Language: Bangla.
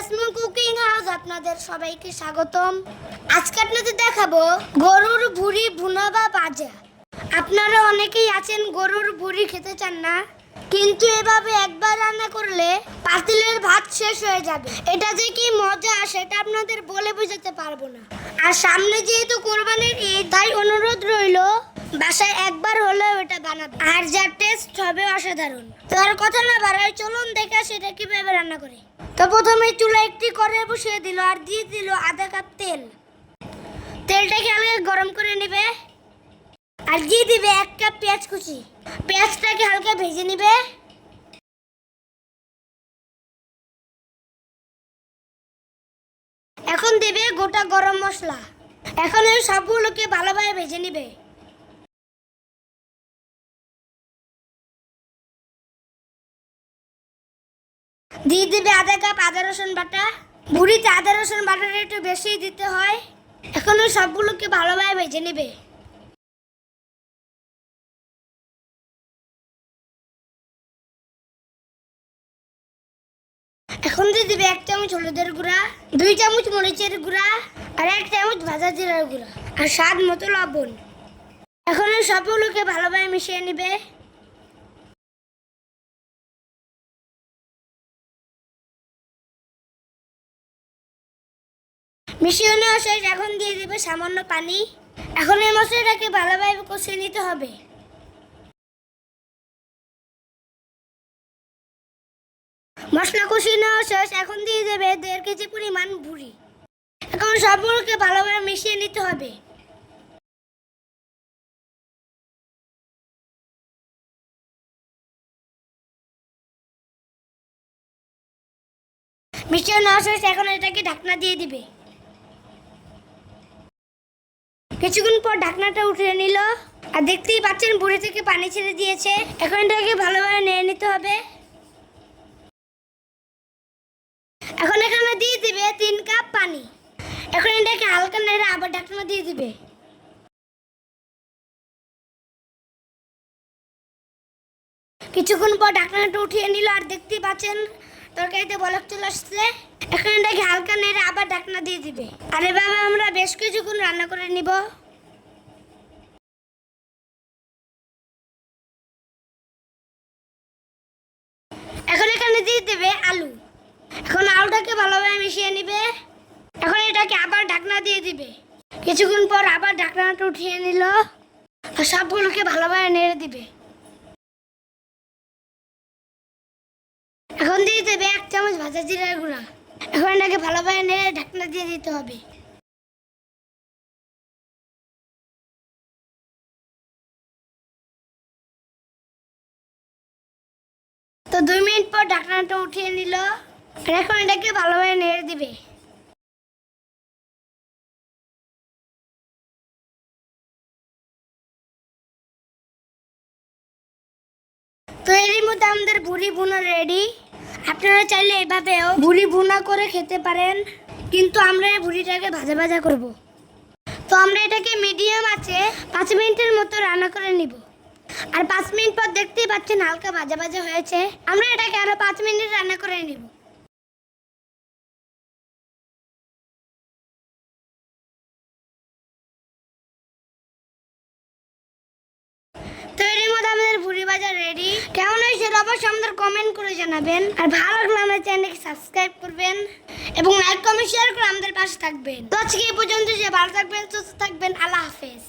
ইয়াসমিন কুকিং হাউস আপনাদের সবাইকে স্বাগতম। আজকে আপনাদের দেখাবো গরুর ভুড়ি ভুনা বা ভাজা আপনারা অনেকেই আছেন গরুর ভুড়ি খেতে চান না, কিন্তু এভাবে একবার রান্না করলে পাতিলের ভাত শেষ হয়ে যাবে। এটা যে কি মজা, সেটা আপনাদের বলে বোঝাতে পারব না। আর সামনে যেহেতু কোরবানির ঈদ, তাই অনুরোধ রইল, বাসায় একবার হলেও এটা বানাবে আর যা টেস্ট হবে অসাধারণ। তো আর কথা না বাড়াই চলুন দেখে সেটা কীভাবে রান্না করে। তো প্রথমে চুলা একটি করে বসিয়ে দিল আর দিয়ে দিল আধা কাপ তেল। তেলটাকে হালকা গরম করে নেবে আর দিয়ে দিবে এক কাপ পেঁয়াজ কুচি। পেঁয়াজটাকে হালকা ভেজে নিবে। এখন দেবে গোটা গরম মশলা। এখন এই সবগুলোকে ভালোভাবে ভেজে নিবে। দিয়ে দিবে আধা কাপ আদা রসুন বাটা। বুড়িতে আদা রসুন বাটাটা একটু বেশি দিতে হয়। এখন ওই সবগুলোকে ভালোভাবে ভেজে নেবে। এখন দিয়ে দিবে এক চামচ হলুদের গুঁড়া, দুই চামচ মরিচের গুঁড়া আর এক চামচ ভাজা জিরার গুঁড়া আর স্বাদ মতো লবণ। এখন সবগুলোকে ভালোভাবে মিশিয়ে নেবে। মিশিয়ে নেওয়া শেষ এখন দিয়ে দেবে সামান্য পানি। এখন এই মশলাটাকে ভালোভাবে কষিয়ে নিতে হবে। মশলা কষিয়ে নেওয়া শেষ, এখন দিয়ে দেবে দেড় কেজি পরিমাণ ভুড়ি। এখন সবগুলোকে ভালোভাবে মিশিয়ে নিতে হবে। মিশিয়ে নেওয়া শেষ, এখন এটাকে ঢাকনা দিয়ে দিবে। কিছুক্ষণ পর ঢাকনাটা উঠিয়ে নিল। আর দেখতেই পাচ্ছেন বুড়ি থেকে পানি ছেড়ে দিয়েছে। এখন এটাকে ভালোভাবে নিয়ে নিতে হবে। এখন এখানে দিয়ে দিবে তিন কাপ পানি। এখন এটাকে হালকা নেড়ে আবার ঢাকনা দিয়ে দিবে। কিছুক্ষণ পর ঢাকনাটা উঠিয়ে নিল, আর দেখতেই পাচ্ছেন তরকারিতে বলক চলে আসছে। এখন এটাকে হালকা নেড়ে আবার ঢাকনা দিয়ে দিবে। আর এভাবে আমরা বেশ কিছুক্ষণ রান্না করে নিব। এখন এখানে দিয়ে দেবে আলু। এখন আলুটাকে ভালোভাবে মিশিয়ে নিবে। এখন এটাকে আবার ঢাকনা দিয়ে দিবে। কিছুক্ষণ পর আবার ঢাকনাটা উঠিয়ে নিল। আর সবগুলোকে ভালোভাবে নেড়ে দিবে। এখন দিয়ে দেবে এক চামচ ভাজা জিরার গুঁড়া। এখন এটাকে ভালোভাবে নেড়ে ঢাকনা দিয়ে দিতে হবে। তো দুই মিনিট পর ঢাকনাটা উঠিয়ে নিল। এখন এটাকে ভালোভাবে নেড়ে দিবে। তো এরই মধ্যে আমাদের বুড়ি ভুনা রেডি। আপনারা চাইলে এভাবেও বুড়ি ভুনা করে খেতে পারেন, কিন্তু আমরা এই বুড়িটাকে ভাজা ভাজা করব। তো আমরা এটাকে মিডিয়াম আছে, পাঁচ মিনিটের মতো রান্না করে নিব। আর পাঁচ মিনিট পর দেখতেই পাচ্ছেন হালকা ভাজা ভাজা হয়েছে। আমরা এটাকে আরও পাঁচ মিনিট রান্না করে নিব। তো মধ্যে আমাদের ভুড়ি ভাজা রেডি কেমন অবশ্যই আমাদের কমেন্ট করে জানাবেন। আর ভালো লাগলে আমাদের চ্যানেলকে সাবস্ক্রাইব করবেন এবং লাইক কমেন্ট শেয়ার করে আমাদের পাশে থাকবেন। তো আজকে এই পর্যন্ত যে ভালো থাকবেন, সুস্থ থাকবেন, আল্লাহ হাফেজ।